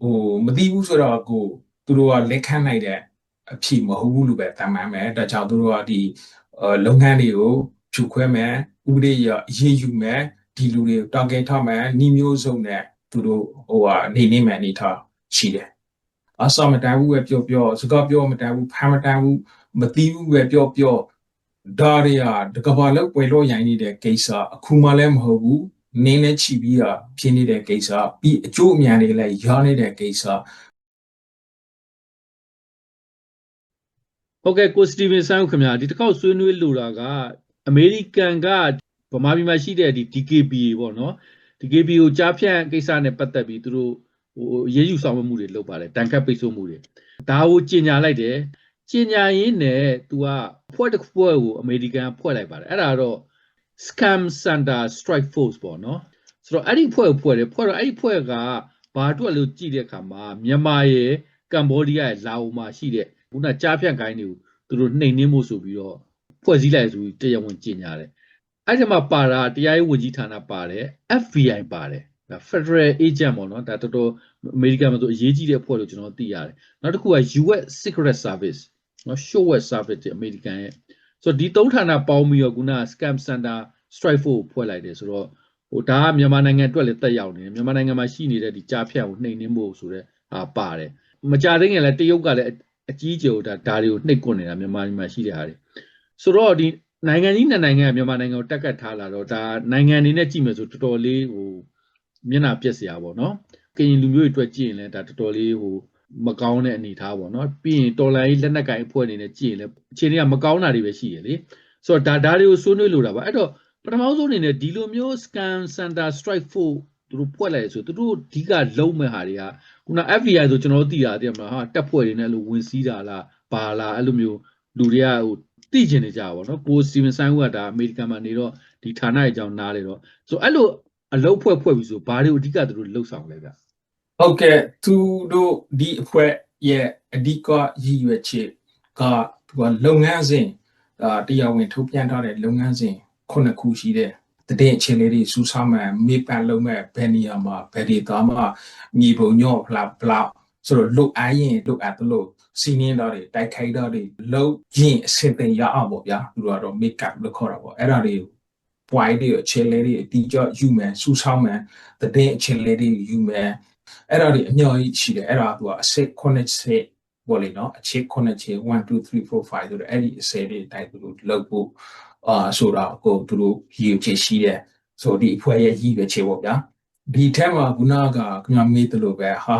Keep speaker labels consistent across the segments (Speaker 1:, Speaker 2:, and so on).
Speaker 1: ဟိုမသိဘူးဆိုတော့ကိုသူတို့ကလက်ခံနိုင်တဲ့အဖြစ်မဟုတ်ဘူးလို့ပဲတမ်းမှန်မယ်ဒါကြောင့်သူတို့ကဒီအာလုပ်ငန်းတွေကိုဖြူခွဲမယ်ဥပဒေရအရေးယူမယ်ဒီလူတွေတောင်းကင်ထားမယ်နှီးမျိုးစုံနဲ့သူတို့ဟိုဟာနေနေမယ်အနေထားရှိတယ်အဆောမတန်ဘူးပဲပြောပြောစကားပြောမတန်ဘူးဖမ်းမတန်ဘူးမသိဘူးပဲပြောပြောဒါတွေကတကဘာလောက်ပွဲလို့ရိုင်းနေတဲ့ကိစ္စအခုမှလည်းမဟုတ်ဘူး နင်းနဲ့ချီပြီးတာဖြစ်နေတဲ့ကိစ္စပြီးအကျိုးအမြန်တွေလည်းရနေတဲ့ကိစ္စ
Speaker 2: ဟုတ်ကဲ့ကိုစတီဗင်ဆန်ခင်ဗျာဒီတစ်ခေါက်ဆွေးနွေးလိုတာကအမေရိကန်ကဗမာပြည်မှာရှိတဲ့ဒီ DKBA ပေါ့နော် DKBA ကိုကြားဖြန့်ကိစ္စနဲ့ပတ်သက်ပြီးသူတို့ဟိုအရေးယူဆောင်ရွက်မှုတွေလုပ်ပါတယ်တန်ခတ်ပိတ်ဆို့မှုတွေဒါကိုကြီးညာလိုက်တယ်ကြီးညာရင်းနဲ့သူကဖွဲ့တစ်ဖွဲ့ကိုအမေရိကန်ဖွဲ့လိုက်ပါတယ်အဲ့ဒါတော့ scam center strike force ပေါ့နော်ဆိုတော့အဲ့ဒီဖွဲ့ကိုဖွဲ့တယ်ဖွဲ့တော့အဲ့ဒီဖွဲ့ကဘာအတွက်လို့ကြည့်တဲ့အခါမှာမြန်မာရဲ့ကမ္ဘောဒီးယားရဲ့လာအိုမှာရှိတဲ့ခုနကြားဖြန့်ကိုင်းတွေကိုသူတို့နှိမ်နှင်းမှုဆိုပြီးတော့ဖွဲ့စည်းလိုက်ဆိုပြီးတရားဝင်ကြေညာတယ်အဲ့ဒီမှာပါတာတရားရေးဝန်ကြီးဌာနပါတယ် FBI ပါတယ်ဒါ Federal Agent ပေါ့နော်ဒါတော်တော်အမေရိကန်မှာဆိုအရေးကြီးတဲ့အဖွဲ့လို့ကျွန်တော်သိရတယ်နောက်တစ်ခုက US Secret Service နော် SHOWET Service တဲ့ American ရဲ့ ဆိုတော့ဒီသုံးဌာနပေါင်းပြီးတော့ခုန Scam Center Strike Force ကိုဖွဲ့လိုက်တယ်ဆိုတော့ဟိုဒါကမြန်မာနိုင်ငံအတွက်လည်းတက်ရောက်နေတယ်မြန်မာနိုင်ငံမှာရှိနေတဲ့ဒီကြားဖြတ်ကိုနှိမ်နှင်းဖို့ဆိုတဲ့ဟာပါတယ်မကြသေးခင်လည်းတရုတ်ကလည်းအကြီးအကျယ်ဒါဒါတွေကိုနှိပ်ကွနေတာမြန်မာပြည်မှာရှိတဲ့ဟာတွေဆိုတော့ဒီနိုင်ငံကြီးနှစ်နိုင်ငံကမြန်မာနိုင်ငံကိုတက်ကတ်ထားလာတော့ဒါနိုင်ငံအနေနဲ့ကြည့်မယ်ဆိုတော်တော်လေးဟိုမျက်နှာပြက်စရာပေါ့နော်ကရင်လူမျိုးတွေအတွက်ကြည့်ရင်လည်းဒါတော်တော်လေးဟို မကောင်းတဲ့အနေအထားပေါ့နော်ပြီးရင်တော်လိုင်းလက်နက်ကင်အဖွဲ့အနေနဲ့ကြည့်ရင်လည်းအခြေအနေကမကောင်းတာတွေပဲရှိရလေဆိုတော့ဒါဒါတွေကိုဆွေးနွေးလို့တာပါအဲ့တော့ပထမဆုံးအနေနဲ့ဒီလိုမျိုး scan center strike force သူတို့ဖွဲ့လိုက်ရဆိုသူတို့အဓိကလုံးမဲ့ဟာတွေကခုန FBI ဆိုကျွန်တော်တို့သိတာတည်းမလားဟာတက်ဖွဲ့တွေနဲ့အဲ့လိုဝင်စည်းတာလားပါလားအဲ့လိုမျိုးလူတွေကဟိုသိကျင်နေကြပါဘောနော်ကိုစတီဗန်ဆိုင်ဟူကဒါအမေရိကန်မှာနေတော့ဒီဌာနရဲ့အကြောင်းနားလေတော့ဆိုအဲ့လိုအလုပ်ဖွဲ့ဖွဲ့ပြီးဆိုဘာတွေကိုအဓိကသူတို့လှုပ်ဆောင်လဲဗျ
Speaker 1: ဟုတ်ကဲ့သူတို့ဒီအဖွဲ့ရဲ့အဓိကရည်ရွယ်ချက်ကသူကလုပ်ငန်းစဉ်အာတရားဝင်ထုတ်ပြန်ထားတဲ့လုပ်ငန်းစဉ်ခုနှစ်ခုရှိတဲ့တည်အခြေလေးတွေစူးစမ်းမှမေးပန်လုပ်မဲ့ဘယ်နေရာမှာဘယ်ဒီသားမှာမြေပုံညော့ဖလားဖလားဆိုတော့လုတ်အားရင်လုတ်အပ်တယ်လို့စီနင်းတော့တွေတိုက်ခိုက်တော့တွေလုတ်ရင်အစင်ပင်ရအောင်ပေါ့ဗျာသူတို့ကတော့ make up လို့ခေါ်တာပေါ့အဲ့ဒါတွေ point တွေအခြေလေးတွေအတီးကျယူမယ်စူးစမ်းမယ်တည်အခြေလေးတွေယူမယ် အဲ့ဒါတွေအများကြီးရှိတယ်အဲ့ဒါကသူကအစစ်9စစ်ပေါ့လေနော်အခြေ9ချေ1 2 3 4 5ဆိုတော့အဲ့ဒီအစဲတွေတိုက်သူတို့လောက်ဖို့အာဆိုတာကိုသူတို့ရည်ချေရှိတယ်ဆိုဒီအဖွဲ့ရဲ့ရည်ရွယ်ချေပေါ့ဗျာဒီထက်မှာခုနကခင်ဗျာမေးတယ်လို့ပဲဟာ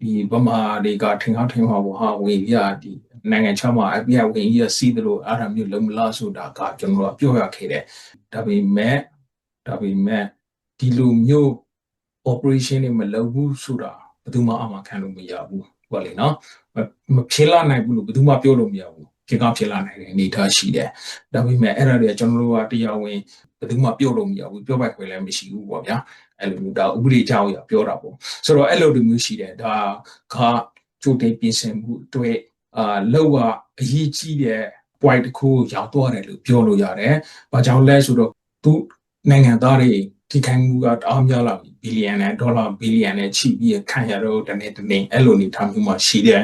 Speaker 1: ဒီဗမာတွေကထင်အောင်ထင်မှာပေါ့ဟာဝင်ရဒီနိုင်ငံခြားမှာအပြည့်ဝင်ရစီးတယ်လို့အားရမျိုးလုံးမလားဆိုတာကကျွန်တော်တို့ပြောရခဲ့တယ်ဒါပေမဲ့ဒါပေမဲ့ဒီလိုမျိုး operation တွေမလုပ်ဘူးဆိုတာဘယ်သူမှအမှခံလို့မရဘူးဟုတ်လေနော်မဖြစ်လာနိုင်ဘူးလို့ဘယ်သူမှပြောလို့မရဘူးဖြစ်ကောင်းဖြစ်လာနိုင်တဲ့အနေအထားရှိတယ်ဒါပေမဲ့အဲ့ဒါတွေကကျွန်တော်တို့ကတရားဝင်ဘယ်သူမှပြောလို့မရဘူးပြောပိုက်ခွင့်လည်းမရှိဘူးပေါ့ဗျာအဲ့လိုမျိုးဒါဥပဒေကြောင်းရပြောတာပေါ့ဆိုတော့အဲ့လိုလိုမျိုးရှိတယ်ဒါကကြိုတင်ပြင်ဆင်မှုအတွက်အာလောက်ကအရေးကြီးတဲ့ point တစ်ခုရောက်သွားတယ်လို့ပြောလို့ရတယ်။ဘာကြောင့်လဲဆိုတော့သူနိုင်ငံသားတွေ ဒီခိုင်မှုကတအားများလာပြီဘီလီယံနဲ့ဒေါ်လာဘီလီယံနဲ့ချိပြီးခံရတော့တနေ့တနေ့အဲ့လိုနေထားမျိုးမှရှိတယ်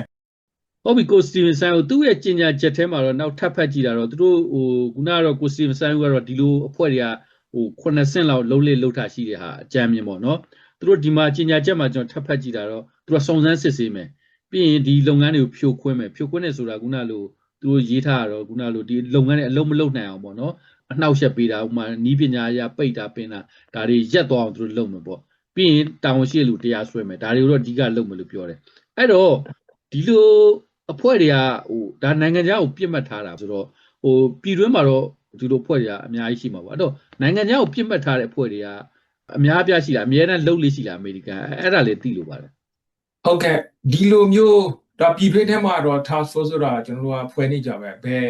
Speaker 2: ဟုတ်ပြီကိုစတီဗန်ဆိုင်ကိုသူ့ရဲ့ကျင်ညာချက်ထဲမှာတော့နောက်ထပ်ဖတ်ကြည့်တာတော့သူတို့ဟိုခုနကတော့ကိုစတီဗန်ဆိုင်ကတော့ဒီလိုအဖွဲ့တွေကဟို9ဆင့်လောက်လုံးလေးလှုပ်ထားရှိတဲ့ဟာအကြမ်းမြင်ပေါ့နော်သူတို့ဒီမှာကျင်ညာချက်မှာကျွန်တော်ထပ်ဖတ်ကြည့်တာတော့သူတို့စုံစမ်းစစ်ဆေးမယ်ပြီးရင်ဒီလုပ်ငန်းတွေကိုဖြိုခွင်းမယ်ဖြိုခွင်းနေဆိုတာခုနလိုသူတို့ရေးထားတာတော့ခုနလိုဒီလုပ်ငန်းတွေအလုံးမလုပ်နိုင်အောင်ပေါ့နော် အနှောက်အယှက်ပေးတာဥမာနီးပညာအရပိတ်တာပင်တာဒါတွေရက်သွားအောင်သူတို့လုပ်မယ်ပေါ့ပြီးရင်တာဝန်ရှိတဲ့လူတရားစွဲမယ်ဒါတွေကိုတော့အဓိကလုပ်မယ်လို့ပြောတယ်အဲ့တော့ဒီလိုအဖွဲ့တွေကဟိုဒါနိုင်ငံခြားကိုပြစ်မှတ်ထားတာဆိုတော့ဟိုပြည်တွင်းမှာတော့ဒီလိုအဖွဲ့တွေကအများကြီးရှိမှာပေါ့အဲ့တော့နိုင်ငံခြားကိုပြစ်မှတ်ထားတဲ့အဖွဲ့တွေကအများအပြားရှိလားအများနဲ့လှုပ်လေးရှိလားအမေရိကန်အဲ့ဒါလေးသိလို့ပါတယ်
Speaker 1: ဟုတ်ကဲ့ဒီလိုမျိုးဒါပြည်တွင်းထဲမှာတော့ task force ဆိုတာကျွန်တော်တို့ကဖွဲ့နေကြပဲဘယ်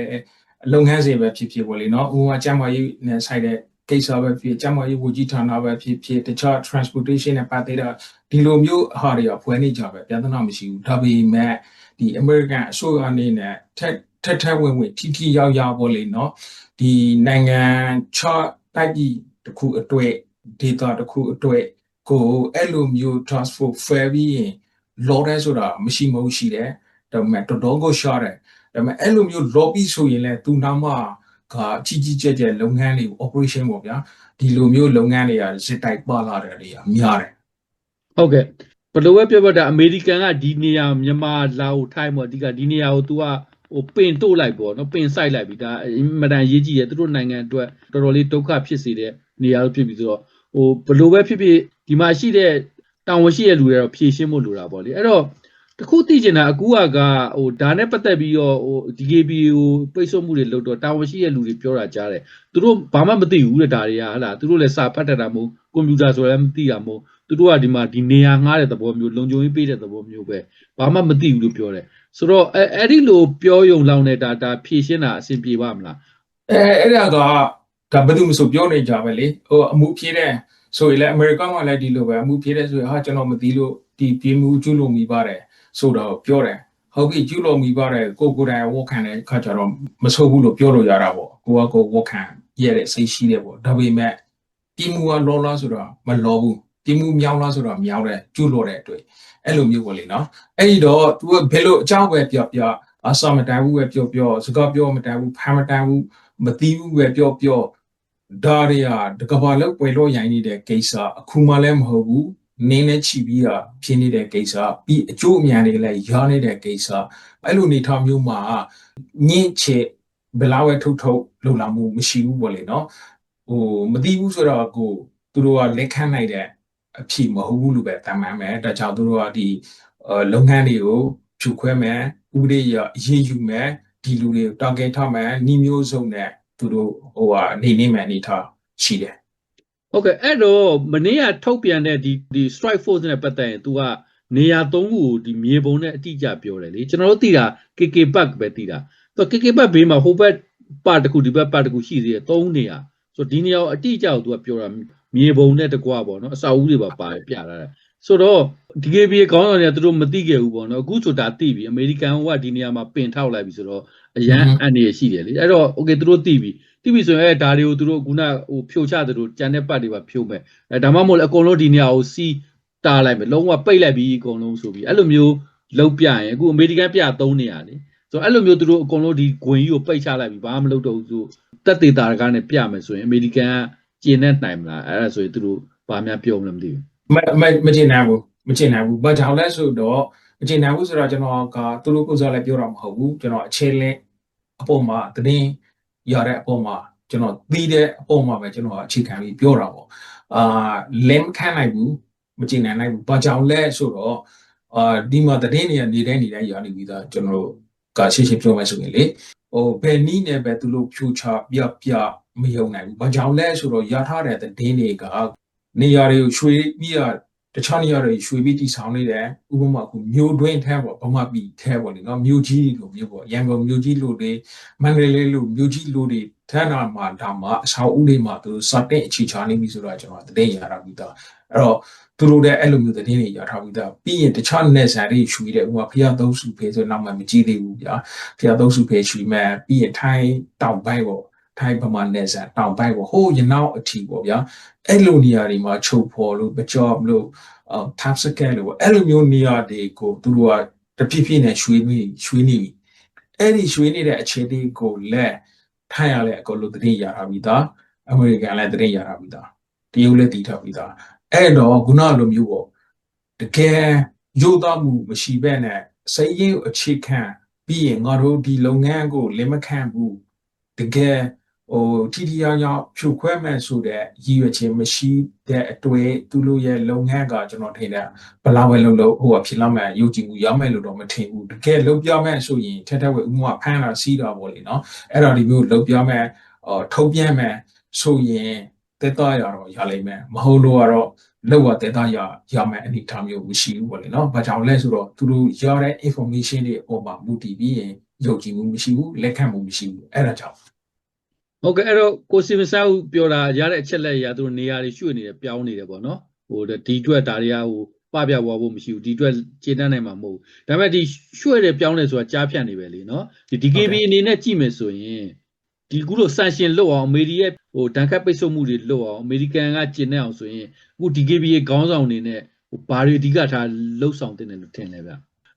Speaker 1: လုပ်ငန်းစဉ်ပဲဖြစ်ဖြစ်ပေါ့လေနော်ဥပမာကျန်းမာရေးနဲ့ဆိုင်တဲ့ကိစ္စပဲဖြစ်ကျန်းမာရေးဝကြီးဌာနပဲဖြစ်ဖြစ်တခြား transportation နဲ့ပတ်သက်တာဒီလိုမျိုးဟာတွေကဖွဲ့နေကြပဲပြဿနာမရှိဘူးဒါပေမဲ့ဒီ American အစိုးရအနေနဲ့ထက်ထက်ထက်ဝင်ဝင်ထိထိရောက်ရောက်ပေါ့လေနော်ဒီနိုင်ငံခြားတိုက်ပြည်တစ်ခုအတွေ့ data တစ်ခုအတွေ့ကိုအဲ့လိုမျိုး task force ဖွဲ့ပြီးရင်လောတဲ့ဆိုတာမရှိမဟုတ်ရှိတယ်ဒါပေမဲ့တော်တော်ကိုရှားတယ် ဒါပေမဲ့အဲ့လိုမျိုး lobby ဆိုရင်လည်းသူနောက်မှကကြီးကြီးကျယ်ကျယ်လုပ်ငန်းတွေ operation ပေါ့ဗျာဒီလိုမျိုးလုပ်ငန်းတွေကစစ်တိုက်ပါလာတယ်တွေကများတယ်
Speaker 2: ဟုတ်ကဲ့ဘယ်လိုပဲပြောပြောဒါအမေရိကန်ကဒီနေရာမြန်မာလာကိုထိုင်းပေါ့အဓိကဒီနေရာကို तू ကဟိုပင်တို့လိုက်ပေါ့နော်ပင်ဆိုင်လိုက်ပြီဒါအင်မတန်ရေးကြည့်ရသူတို့နိုင်ငံအတွက်တော်တော်လေးဒုက္ခဖြစ်စေတဲ့နေရာလို့ဖြစ်ပြီဆိုတော့ဟိုဘယ်လိုပဲဖြစ်ဖြစ်ဒီမှာရှိတဲ့တောင်ဝရှိတဲ့လူတွေတော့ဖြည့်ရှင်းဖို့လိုတာပေါ့လေအဲ့တော့ တခုသိချင်တာအကူကကဟိုဒါနဲ့ပတ်သက်ပြီးတော့ဟို DKB ကိုပိတ်ဆို့မှုတွေလုပ်တော့တောင်ဝရှိတဲ့လူတွေပြောတာကြားတယ်သူတို့ဘာမှမသိဘူးတဲ့ဒါတွေကဟလာသူတို့လည်းစာဖတ်တတ်တာမဟုတ်ကွန်ပျူတာဆိုလည်းမသိတာမဟုတ်သူတို့ကဒီမှာဒီနေရာငှားတဲ့သဘောမျိုးလုံခြုံရေးပေးတဲ့သဘောမျိုးပဲဘာမှမသိဘူးလို့ပြောတယ်ဆိုတော့အဲအဲ့ဒီလိုပြောယုံလောင်းတဲ့ဒါဒါဖြည့်ရှင်းတာအဆင်ပြေပါမလား
Speaker 1: အဲအဲ့ဒါကဒါဘယ်သူမှဆိုပြောနေကြပဲလေဟိုအမှုဖြေတဲ့ဆိုရင်လည်းအမေရိကန်ကလည်းဒီလိုပဲအမှုဖြေတဲ့ဆိုရင်ဟာကျွန်တော်မသိလို့ဒီပြည်မှုကျူးလို့မိပါတယ် ဆိုတော့ပြောတယ်ဟုတ်ပြီကျူးလို့မိပါတယ်ကိုကိုယ်တိုင်ဝက်ခံတဲ့ခါကျတော့မဆိုးဘူးလို့ပြောလို့ရတာပေါ့ကိုကကိုဝက်ခံရတဲ့စိတ်ရှိတယ်ပေါ့ဒါပေမဲ့ပြည်မှုကလောလားဆိုတော့မလောဘူးပြည်မှုမြောင်းလားဆိုတော့မြောင်းတယ်ကျူးလို့တဲ့အတွက်အဲ့လိုမျိုးပေါ့လေနော်အဲ့ဒီတော့ तू ကဘယ်လိုအကြောင်းပဲပြောပြောအဆမတန်ဘူးပဲပြောပြောစကားပြောမတန်ဘူးဖမ်းမတန်ဘူးမသိဘူးပဲပြောပြောဒါတွေကတကဘာလောက်ပွဲလို့ရိုင်းနေတဲ့ကိစ္စအခုမှလည်းမဟုတ်ဘူး နင်းနဲ့ချီပြီးတာဖြစ်နေတဲ့ကိစ္စပြီးအကျိုးအမြန်တွေလည်းရနေတဲ့ကိစ္စအဲ့လိုနေထားမျိုးမှာညင့်ချေဘယ်လောက်ပဲထုတ်ထုတ်လုံလာမှုမရှိဘူးပေါ့လေနော်ဟိုမသိဘူးဆိုတော့ကိုသူတို့ကလက်ခံနိုင်တဲ့အဖြစ်မဟုတ်ဘူးလို့ပဲတမ်းမှန်မယ်ဒါကြောင့်သူတို့ကဒီအဲလုပ်ငန်းတွေကိုဖြူခွဲမယ်ဥပဒေရအရေးယူမယ်ဒီလူတွေတာဂက်ထားမယ်နှီးမျိုးစုံနဲ့သူတို့ဟိုဟာနေနေမယ်အနေထားရှိတယ်
Speaker 2: ဟုတ်ကဲ့အဲ့တော့မနေ့ကထုတ်ပြန်တဲ့ဒီဒီ strike force နဲ့ပတ်သက်ရင် तू ကနေရာသုံးခုကိုဒီမြေပုံနဲ့အတိအကျပြောတယ်လေကျွန်တော်တို့သိတာ KK Park ပဲသိတာသူ KK Park ဘေးမှာဟိုဘက်ပါတစ်ခုဒီဘက်ပါတစ်ခုရှိသေးတယ်သုံးနေရာဆိုတော့ဒီနေရာကိုအတိအကျကို तू ကပြောတာမြေပုံနဲ့တကွာပေါ့နော်အစာအုပ်တွေပါပါတယ်ပြလာတယ်ဆိုတော့ DKB ခေါင်းဆောင်တွေကသူတို့မသိခဲ့ဘူးပေါ့နော်အခုဆိုတာသိပြီအမေရိကန်ကဒီနေရာမှာပင်ထောက်လိုက်ပြီဆိုတော့အရန်အန်ရရှိတယ်လေအဲ့တော့ okay သူတို့သိပြီ သိပြီဆိုရင်အဲဒါတွေကိုသူတို့ခုနဟိုဖြိုချသူတို့ကြံတဲ့ပတ်တွေပါဖြိုးမယ်အဲဒါမှမဟုတ်လေအကုန်လုံးဒီနေရာကိုစီးတားလိုက်မယ်လုံးဝပိတ်လိုက်ပြီးအကုန်လုံးဆိုပြီးအဲ့လိုမျိုးလောက်ပြရင်အခုအမေရိကန်ပြသုံးနေရလေဆိုတော့အဲ့လိုမျိုးသူတို့အကုန်လုံးဒီဂွင်ကြီးကိုပိတ်ချလိုက်ပြီးဘာမှမလုပ်တော့ဘူးဆိုတက်သေးတာကားနဲ့ပြမယ်ဆိုရင်အမေရိကန်ကကျင်းနေနိုင်မလားအဲ့ဒါဆိုရင်သူတို့ဘာများပြောမလဲမသိဘူး
Speaker 1: မမမကျင်နိုင်ဘူးမကျင်နိုင်ဘူးဘာကြောင့်လဲဆိုတော့မကျင်နိုင်ဘူးဆိုတော့ကျွန်တော်ကသူတို့ကိုယ်စားလည်းပြောတာမဟုတ်ဘူးကျွန်တော်အခြေလင်းအပေါ်မှာသတင်း ရတဲ့အပေါ်မှာကျွန်တော်သိတဲ့အပေါ်မှာပဲကျွန်တော်အခြေခံပြီးပြောတာပေါ့အာလင်းခံနိုင်ဘူးမကျင်နိုင်နိုင်ဘူးဘာကြောင့်လဲဆိုတော့အာဒီမှာသတင်းတွေကနေတိုင်းနေတိုင်းရနေပြီးသားကျွန်တော်တို့ကရှင်းရှင်းပြောမယ်ဆိုရင်လေဟိုဘယ်နည်းနဲ့ပဲသူတို့ဖြူချပြပြမယုံနိုင်ဘူး။ဘာကြောင့်လဲဆိုတော့ရထားတဲ့သတင်းတွေကနေရာတွေကိုရွှေပြီးရ တခြားနေရာတွေရွှေပြီးတိဆောင်နေတယ်။ဥပမာအခုမြို့တွင်းထဲပေါ့ဗမာပြည်ထဲပေါ့လေနော်မြို့ကြီးလိုမျိုးပေါ့ရန်ကုန်မြို့ကြီးလိုတွေမန္တလေးလိုမြို့ကြီးလိုတွေထဲနာမှာဒါမှအဆောက်အဦတွေမှာသူတို့စတဲ့အခြေချနေပြီဆိုတော့ကျွန်တော်သတင်းရတာပြီးသားအဲ့တော့သူတို့လည်းအဲ့လိုမျိုးသတင်းတွေရထားပြီးသားပြီးရင်တခြားနယ်ဆန်တွေရွှေတယ်ဥပမာဖျားသုံးစုဖေးဆိုနောက်မှမကြည့်သေးဘူးဗျာဖျားသုံးစုဖေးရွှေမဲ့ပြီးရင်ထိုင်းတောင်ပိုင်းပေါ့ ထိုင်းဗမာနယ်ဆန်တောင်ပိုင်းပေါ့ဟိုးရနောက်အထီပေါ့ဗျာအဲ့လိုနေရာတွေမှာချုပ်ဖော်လို့ပကြော့လို့အာ tap scan လို့ပေါ့အဲ့လိုမျိုးနေရာတွေကိုသူတို့ကတဖြည်းဖြည်းနဲ့ရွှေနေရွှေနေပြီအဲ့ဒီရွှေနေတဲ့အခြေအနေကိုလည်းထိုင်းရလဲအကုန်လုံးသတိရတာပြီးသားအမေရိကန်လည်းသတိရတာပြီးသားတရုတ်လည်းတည်ထားပြီးသားအဲ့တော့ခုနလိုမျိုးပေါ့တကယ်ရိုးသားမှုမရှိဘဲနဲ့စိတ်ရင်းအခြေခံပြီးရင်ငါတို့ဒီလုပ်ငန်းကိုလက်မခံဘူးတကယ် ဟိုထီထီရောက်ရောက်ဖြိုခွဲမဲ့ဆိုတဲ့ရည်ရွယ်ခြင်းမရှိတဲ့အတွေ့သူတို့ရဲ့လုပ်ငန်းကကျွန်တော်ထင်တယ်ဘလောက်ပဲလုပ်လို့ဟိုကဖြစ်လာမဲ့ယုံကြည်မှုရမယ်လို့တော့မထင်ဘူးတကယ်လုပ်ပြမဲ့ဆိုရင်ထက်ထက်ဝဲဥမာဖမ်းတာစီးတာပေါ့လေနော်အဲ့တော့ဒီမျိုးလုပ်ပြမဲ့ဟိုထုတ်ပြန်မဲ့ဆိုရင်တက်တော့ရတော့ရလိမ့်မယ်မဟုတ်လို့ကတော့လောက်ရတဲ့သားရရမယ်အနေအထားမျိုးမရှိဘူးပေါ့လေနော်။ဘာကြောင့်လဲဆိုတော့သူတို့ရတဲ့ information တွေအပေါ်မှာမူတည်ပြီးရင်ယုံကြည်မှုမရှိဘူးလက်ခံမှုမရှိဘူးအဲ့ဒါကြောင့်
Speaker 2: ဟုတ်ကဲ့အဲ့တော့ကိုစီမဆာဦးပြောတာရတဲ့အချက်လက်အရာသူတို့နေရာတွေရွှေ့နေတယ်ပြောင်းနေတယ်ပေါ့နော်ဟိုဒီအတွက်ဒါတွေကဟိုပပြပွားဖို့မရှိဘူးဒီအတွက်ခြေတန်းနိုင်မှာမဟုတ်ဘူးဒါပေမဲ့ဒီရွှေ့တယ်ပြောင်းတယ်ဆိုတာကြားဖြတ်နေပဲလေနော်ဒီ DKB အနေနဲ့ကြည့်မယ်ဆိုရင်ဒီကုလို့ sanction လွတ်အောင်အမေရိရဲ့ဟိုဒဏ်ခတ်ပိတ်ဆို့မှုတွေလွတ်အောင်အမေရိကန်ကကျင့်နေအောင်ဆိုရင်အခု DKB ရဲ့ခေါင်းဆောင်အနေနဲ့ဟဟိုဘာတွေအဓိကထားလှုပ်ဆောင်တင်တယ်လို့ထင်လဲဗျ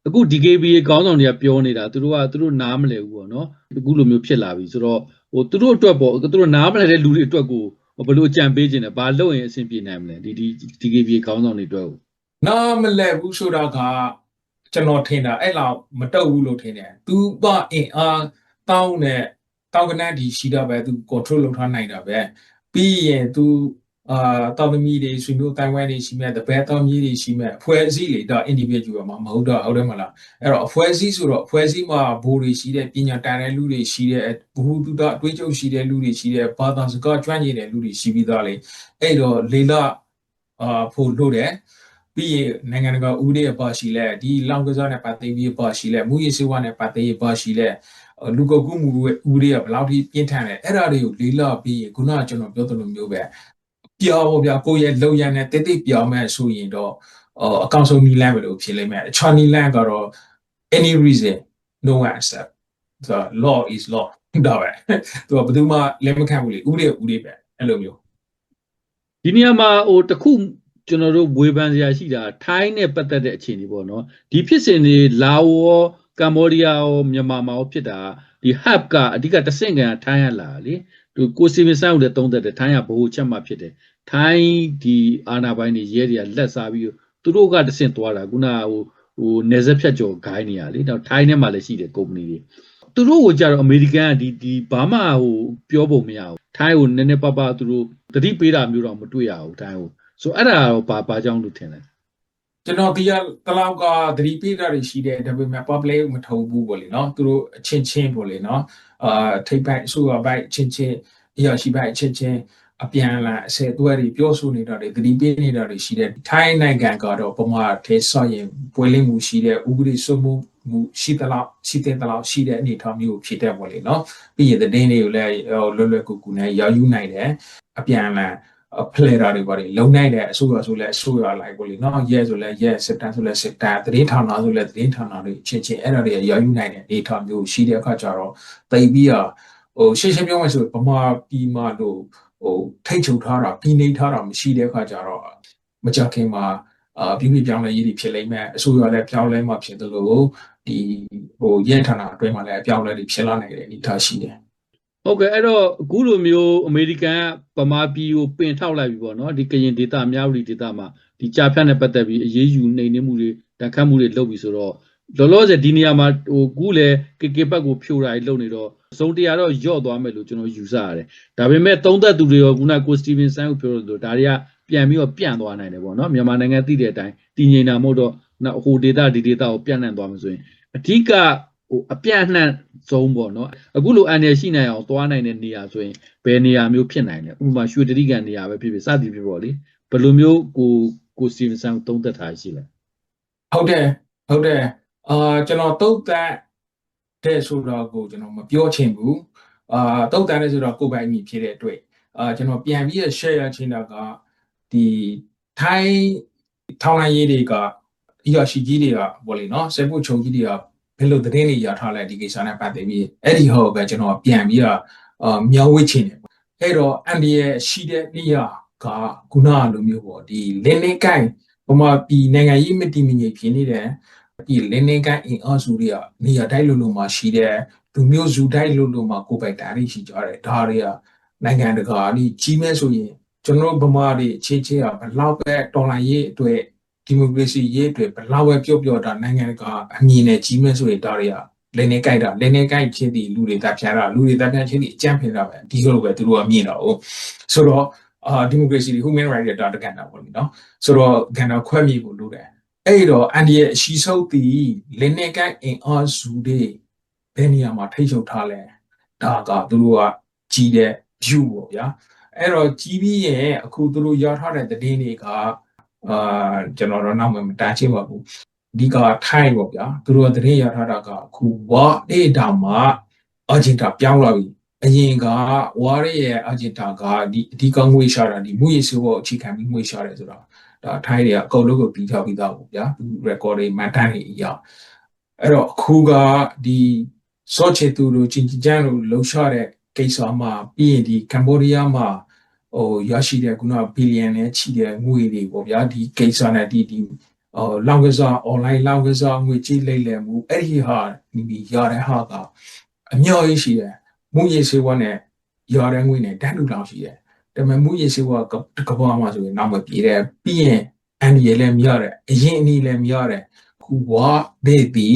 Speaker 2: အခု DKBA ကောင်းဆောင်တွေကပြောနေတာသူတို့ကသူတို့နားမလဲဘူးပေါ့နော်အခုလိုမျိုးဖြစ်လာပြီဆိုတော့ဟိုသူတို့အတွက်ပေါ့သူတို့နားမလဲတဲ့လူတွေအတွက်ကိုဘယ်လိုအကြံပေးခြင်းလဲဘာလုပ်ရင်အဆင်ပြေနိုင်မလဲဒီဒီ DKBA ကောင်းဆောင်တွေအတွက်ကို
Speaker 1: နားမလဲဘူးဆိုတာကကျွန်တော်ထင်တာအဲ့လောက်မတုတ်ဘူးလို့ထင်တယ်သူကအင်အားတောင်းနဲ့တောင်းကနန်းဒီရှိတော့ပဲသူ control လုပ်ထားနိုင်တာပဲပြီးရင်သူ အာတောင်းသမီးတွေဆွေမျိုးတိုင်းဝိုင်းတွေရှိမဲ့တပည့်တော်မြည်တွေရှိမဲ့အဖွဲ့အစည်းတွေတော့ individual မှာမဟုတ်တော့ဟုတ်တယ်မလားအဲ့တော့အဖွဲ့အစည်းဆိုတော့အဖွဲ့အစည်းမှာဘိုးတွေရှိတဲ့ပညာတန်တဲ့လူတွေရှိတဲ့ဘ ഹു တုဒအတွေးချုပ်ရှိတဲ့လူတွေရှိတဲ့ဘာသာစကားကျွမ်းကျင်တဲ့လူတွေရှိပြီးသားလေအဲ့တော့လေလအာဖို့လို့တယ်ပြီးရင်နိုင်ငံတကာဥပဒေအပါရှိလဲဒီလောင်ကစားနဲ့ပတ်သက်ပြီးပါရှိလဲမူရေးစေဝါနဲ့ပတ်သက်ပြီးပါရှိလဲအဲ့လူကုန်ကူးမှုဥပဒေကဘယ်လောက်ထိပြင်းထန်လဲအဲ့ဒါတွေကိုလေးလာပြီးရင်ခုနကကျွန်တော်ပြောသလိုမျိုးပဲ ပြောင်းဗျာကိုယ့်ရဲ့လုံရံနဲ့တိတ်တိတ်ပြောင်းမဲ့ဆိုရင်တော့အော်အကောင့်ဆုံးနီလန်းပဲလို့ဖြစ်လိမ့်မယ်အခြားနီလန်းကတော့ any reason no answer the law is law ဒါပဲသူကဘယ်သူမှလက်မခံဘူးလေဥပဒေကဥပဒေပဲအဲ့လိုမျိုး
Speaker 2: ဒီနေရာမှာဟိုတစ်ခုကျွန်တော်တို့ဝေဖန်စရာရှိတာထိုင်းနဲ့ပတ်သက်တဲ့အခြေအနေပေါ့နော်ဒီဖြစ်စဉ်တွေလာအိုရောကမ္ဘောဒီးယားရောမြန်မာမှာရောဖြစ်တာဒီ hub ကအဓိကတဆင့်ကန်ထိုင်းရလာတာလေ သူကိုစီမင်းဆိုင်ဦးလည်းတုံးသက်တယ်ထိုင်းကဘ ਹੁ ချက်မှဖြစ်တယ်ထိုင်းဒီအာနာပိုင်းတွေရဲတွေကလက်စားပြီးသူတို့ကတဆင့်သွားတာခုနကဟိုဟိုနေဆက်ဖြတ်ကျော်ဂိုင်းနေရလေတော့ထိုင်းထဲမှာလည်းရှိတယ်ကုမ္ပဏီတွေသူတို့ကိုကြတော့အမေရိကန်ကဒီဒီဘာမှဟိုပြောပုံမရဘူးထိုင်းကိုနည်းနည်းပါးပါးသူတို့တတိပေးတာမျိုးတော့မတွေ့ရဘူးထိုင်းကိုဆိုအဲ့ဒါတော့ဘာဘာကြောင့်လို့ထင်လဲ
Speaker 1: ကျွန်တော်ဒီကတလောက်ကသတိပေးတာတွေရှိတယ်ဒါပေမဲ့ public မထုံဘူးပေါ့လေနော်သူတို့အချင်းချင်းပေါ့လေနော် အာထိပ်ပိုက်အစိုးရပိုက်အချင်းချင်းအရာရှိပိုက်အချင်းချင်းအပြန်အလှန်အဆက်အသွဲတွေပြောဆိုနေတာတွေသတိပေးနေတာတွေရှိတယ်ထိုင်းနိုင်ငံကတော့ပမာထဲဆော့ရင်ပွဲလင်းမှုရှိတဲ့ဥပဒေစိုးမှုမှုရှိသလောက်ရှိတဲ့သလောက်ရှိတဲ့အနေအထားမျိုးဖြစ်တဲ့ပေါ့လေနော်ပြီးရင်သတင်းတွေကိုလည်းလွယ်လွယ်ကူကူနဲ့ရောက်ယူနိုင်တယ်အပြန်အလှန် ဖလဲတာတွေပါလေလုံနိုင်တဲ့အစိုးရဆိုလဲအစိုးရလိုက်ပေါ့လေနော်ရဲဆိုလဲရဲစစ်တမ်းဆိုလဲစစ်တမ်းသတင်းဌာနဆိုလဲသတင်းဌာနတွေချင်းချင်းအဲ့ဒါတွေရောက်ယူနိုင်တဲ့ဒေတာမျိုးရှိတဲ့အခါကျတော့တိတ်ပြီးတော့ဟိုရှင်းရှင်းပြောမယ်ဆိုဗမာပြည်မှာလို့ဟိုထိတ်ချုပ်ထားတာပြည်နေထားတာမရှိတဲ့အခါကျတော့မကြခင်မှာအာပြည်ပြည်ပြောင်းလဲရေးတွေဖြစ်လိမ့်မယ်အစိုးရလည်းပြောင်းလဲမှဖြစ်သလိုဒီဟိုရဲဌာနအတွင်းမှာလည်းအပြောင်းလဲတွေဖြစ်လာနိုင်တဲ့အနေအထားရှိတယ်
Speaker 2: ဟုတ်ကဲ့အဲ့တော့အခုလိုမျိုးအမေရိကန်ကဗမာပြည်ကိုပင်ထောက်လိုက်ပြီပေါ့နော်ဒီကရင်ဒေသအများပြည်ဒေသမှာဒီကြာဖြတ်နဲ့ပတ်သက်ပြီးအရေးယူနှိမ်နင်းမှုတွေတန်ခတ်မှုတွေလုပ်ပြီးဆိုတော့လောလောဆယ်ဒီနေရာမှာဟိုကူးလေကေကေဘက်ကိုဖြိုတာတွေလုပ်နေတော့စုံတရားတော့ယော့သွားမယ်လို့ကျွန်တော်ယူဆရတယ်ဒါပေမဲ့သုံးသက်သူတွေရောခုနကိုစတီဗင်ဆန်ကိုပြောလို့ဒါတွေကပြန်ပြီးတော့ပြန့်သွားနိုင်တယ်ပေါ့နော်မြန်မာနိုင်ငံသိတဲ့အတိုင်းတည်ငြိမ်တာမဟုတ်တော့ဟိုဒေသဒီဒေသကိုပြန့်နှံ့သွားမှာဆိုရင်အဓိက ဟိုအပြန့်နှံ့ဆုံးပေါ့နော်အခုလိုအန်ရရှိနိုင်အောင်သွားနိုင်တဲ့နေရာဆိုရင်ဘယ်နေရာမျိုးဖြစ်နိုင်လဲဥပမာရွှေတတိကန်နေရာပဲဖြစ်ဖြစ်စသည်ဖြစ်ပေါ့လေဘယ်လိုမျိုးကိုကိုစတီဗင်ဆန်သုံးသက်ထားရှိလဲ
Speaker 1: ဟုတ်တယ်ဟုတ်တယ်အာကျွန်တော်တုတ်တန်တဲ့ဆိုတော့ကိုကျွန်တော်မပြောချင်ဘူးအာတုတ်တန်တဲ့ဆိုတော့ကိုယ်ပိုင်အမိဖြစ်တဲ့အတွက်အာကျွန်တော်ပြန်ပြီး share ရချင်တာကဒီထိုင်းထောင်းလိုင်းရေးတွေကအရာရှိကြီးတွေကပေါ့လေနော်စေဖို့ချုပ်ကြီးတွေက ဘယ်လိုသတင်းတွေရထားလဲဒီကိစ္စနဲ့ပတ်သက်ပြီးအဲ့ဒီဟောပဲကျွန်တော်ပြန်ပြီးတော့အာမြောင်းဝေးချင်တယ်အဲ့တော့အန်ဒီရဲ့ရှိတဲ့နေရာကခုနလိုမျိုးပေါ့ဒီလင်းလင်းကိုင်းပမာပြည်နိုင်ငံရေးမတည်မငြိမ်ဖြစ်နေတယ်ဒီလင်းလင်းကိုင်းအင်အားစုတွေကနေရာတိုက်လို့လို့မှရှိတယ်လူမျိုးစုတိုက်လို့လို့မှကိုယ်ပိုက်တာတွေရှိကြတယ်ဒါတွေကနိုင်ငံတကာဒီကြီးမဲဆိုရင်ကျွန်တော်တို့ဗမာတွေချင်းချင်းကဘလောက်ပဲတော်လှန်ရေးအတွက် ဒီမိုကရေစီရေးအတွက်ဘလောက်ပဲပြောပြောတာနိုင်ငံတကာအမြင်နဲ့ကြီးမဲဆိုရင်ဒါတွေကလင်းနေကြိုက်တာလင်းနေကြိုက်ချင်းဒီလူတွေတပ်ဖြားတာလူတွေတပ်ဖြားချင်းဒီအကြမ်းဖင်တာပဲဒီလိုပဲသူတို့ကမြင်တာ哦ဆိုတော့အာဒီမိုကရေစီ human right တာတကန်တာပေါ့လေနော်ဆိုတော့ကဏ္ဍခွဲမြေဖို့လိုတယ်အဲ့တော့အန်ဒီရဲ့အရှိဆုံးတီလင်းနေကိုင်းအင်အားစုတွေဘယ်နေရာမှာထိတ်ချုပ်ထားလဲဒါကသူတို့ကကြီးတဲ့ view ပေါ့ဗျာအဲ့တော့ကြီးပြီးရဲ့အခုသူတို့ရောက်ထားတဲ့သတင်းတွေက အာကျွန်တော်တော့နောက်မှမတန်းချင်းပါဘူးအဓိကထိုင်းပေါ့ဗျာသူတို့ကသတင်းရထားတာကအခုဝါအေးတာမှာအဂျင်တာပြောင်းလာပြီအရင်ကဝါရရဲ့အဂျင်တာကဒီအဓိကငွေရှာတာဒီမှုရည်ဆိုတော့အခြေခံပြီးငွေရှာတယ်ဆိုတာဒါထိုင်းတွေကအကုန်လုံးကိုပြီးထားပြီးသားပေါ့ဗျာသူ record တွေမှတ်တမ်းတွေအရာအဲ့တော့အခုကဒီစောချေသူတို့ချင်းချန်တို့လှုပ်ရှားတဲ့ကိစ္စမှာပြီးရင်ဒီကမ္ဘောဒီးယားမှာ ဟိုရရှိတဲ့ခုနဘီလီယံနဲ့ချီတဲ့ငွေတွေပေါ့ဗျာဒီကိစ္စနဲ့ဒီဒီဟိုလောင်ကစား online လောင်ကစားငွေကြီးလိမ့်လည်မှုအဲ့ဒီဟာဒီရတဲ့ဟာကအများကြီးရှိတယ်မှုရည်စေဝနဲ့ရတဲ့ငွေနဲ့တန်းတူလောင်ရှိတယ်ဒါပေမဲ့မှုရည်စေဝကကဘာမှဆိုရင်နောက်မပြေတယ်ပြီးရင်အန်ဒီလည်းမရတဲ့အရင်အနည်းလည်းမရတဲ့ခုဝါဒေတီ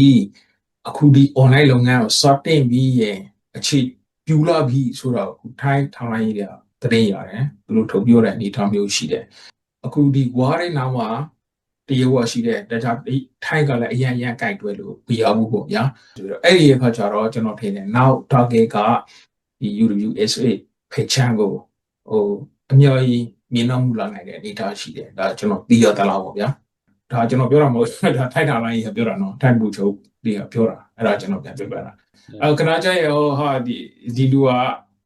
Speaker 1: အခုဒီ online လုပ်ငန်းကိုစတင်ပြီးရင်အခြေပြူလာပြီဆိုတော့ခုထိုင်းထောင်လိုက်ရတဲ့ တရင်ရတယ်သူတို့ထုတ်ပြောတဲ့အနေအထားမျိုးရှိတယ်အခုဒီဝါတဲ့နောက်မှာတရေဝရှိတဲ့တခြားဒီထိုင်းကလည်းအရင်အရင်ကြိုက်တွဲလို့ပြရဘူးပေါ့ဗျာဆိုတော့အဲ့ဒီအခါကျတော့ကျွန်တော်ထင်တယ်နောက် target ကဒီ UWSA ဖေချန်ကိုဟိုအများကြီးမြင်တော့မူလာနိုင်တဲ့အနေအထားရှိတယ်ဒါကျွန်တော်သိရသလားပေါ့ဗျာဒါကျွန်တော်ပြောတာမဟုတ်ဘူးဒါထိုက်တာလိုင်းကြီးကပြောတာနော်ထိုက်ဘူးချုပ်ဒီကပြောတာအဲ့ဒါကျွန်တော်ပြန်ပြောပြတာအဲ့ခဏကျရင်ဟာဒီဒီလူက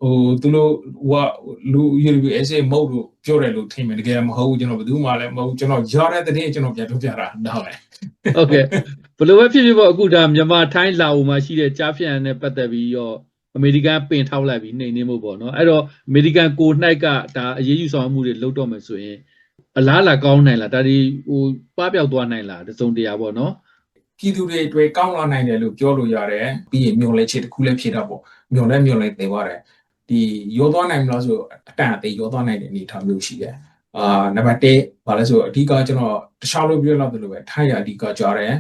Speaker 1: ဟိုသူတို့ဟိုလူ UWSA မဟုတ်လို့ပြောတယ်လို့ထင်မယ်တကယ်မဟုတ်ဘူးကျွန်တော်ဘယ်သူမှလည်းမဟုတ်ကျွန်တော်ရတဲ့တဲ့ကျွန်တော်ပြန်ပြောပြတာဒါပဲ
Speaker 2: ဟုတ်ကဲ့ဘယ်လိုပဲဖြစ်ဖြစ်ပေါ့အခုဒါမြန်မာထိုင်းလာအိုမှာရှိတဲ့ကြားဖြန့်နဲ့ပတ်သက်ပြီးတော့အမေရိကန်ပင်ထောက်လိုက်ပြီးနှိမ်နှင်းမှုပေါ့နော်အဲ့တော့အမေရိကန်ကိုနှိုက်ကဒါအရေးယူဆောင်မှုတွေလုပ်တော့မယ်ဆိုရင်အလားလာကောင်းနိုင်လားဒါဒီဟိုပပျောက်သွားနိုင်လားတစုံတရာပေါ့နော်
Speaker 1: ပြည်သူတွေအတွက်ကောင်းလာနိုင်တယ်လို့ပြောလို့ရတယ်ပြီးရင်မျောလဲချစ်တစ်ခုလည်းဖြစ်တာပေါ့မျောလဲမျောလဲသိသွားတယ် ဒီရောသွားနိုင်မလားဆိုအတန်အသေးရောသွားနိုင်တဲ့အနေအထားမျိုးရှိတယ်အာနံပါတ်1ဘာလဲဆိုအဓိကကျွန်တော်တခြားလို့ပြောလောက်တယ်လို့ပဲထိုင်းရအဓိကကြားတယ်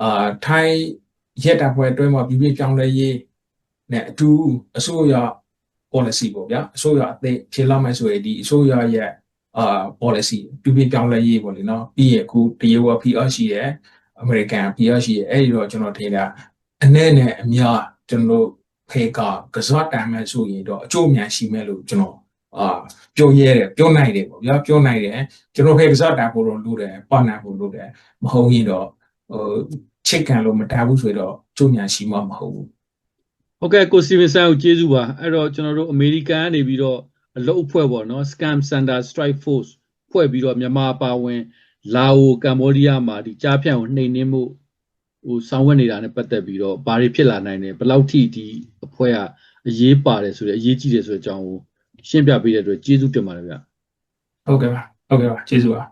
Speaker 1: အာထိုင်းရက်တပ်ဖွဲ့အတွင်းမှာပြည်ပြပြောင်းလဲရေးနဲ့အတူအစိုးရ policy ပေါ့ဗျာအစိုးရအသေးဖြစ်လာမယ်ဆိုရင်ဒီအစိုးရရဲ့အာ policy ပြည်ပြပြောင်းလဲရေးပေါ့လေနော်ပြီးရင်အခုတရုတ်က PR ရှိတယ်အမေရိကန် PR ရှိရဲအဲ့ဒီတော့ကျွန်တော်ထင်တာအနဲ့နဲ့အများကျွန်တော်တို့ ဖေကကစားတမ်းမဲ့ဆိုရင်တော့အကျိုးအများရှိမဲ့လို့ကျွန်တော်အာပြောရဲတယ်ပြောနိုင်တယ်ပေါ့ဗျာပြောနိုင်တယ်ကျွန်တော်ဖေကစားတမ်းဖို့လို့လုပ်တယ်ပါနိုင်ဖို့လုပ်တယ်မဟုတ်ရင်တော့ဟိုချစ်ကန်လို့မတားဘူးဆိုတော့အကျိုးများရှိမှာမဟုတ်ဘူး
Speaker 2: ဟုတ်ကဲ့ကိုစီဗင်ဆန်ကိုကျေးဇူးပါအဲ့တော့ကျွန်တော်တို့အမေရိကန်ကနေပြီးတော့အလုပ်အဖွဲ့ပေါ့နော် Scam Center Strike Force ဖွဲ့ပြီးတော့မြန်မာပါဝင်လာအိုကမ္ဘောဒီးယားမှာဒီကြားဖြန့်ကိုနှိမ်နင်းမှု ဟိုဆောင်ရွက်နေတာနဲ့ပတ်သက်ပြီးတော့ဘာတွေဖြစ်လာနိုင်တယ်ဘယ်လောက်ထိဒီအဖွဲ့ကအရေးပါတယ်ဆိုတဲ့အရေးကြီးတယ်ဆိုတဲ့အကြောင်းကိုရှင်းပြပေးတဲ့အတွက်ကျေးဇူးတင်ပါတယ်ဗျ
Speaker 1: ဟုတ်ကဲ့ပါဟုတ်ကဲ့ပါကျေးဇူးပါ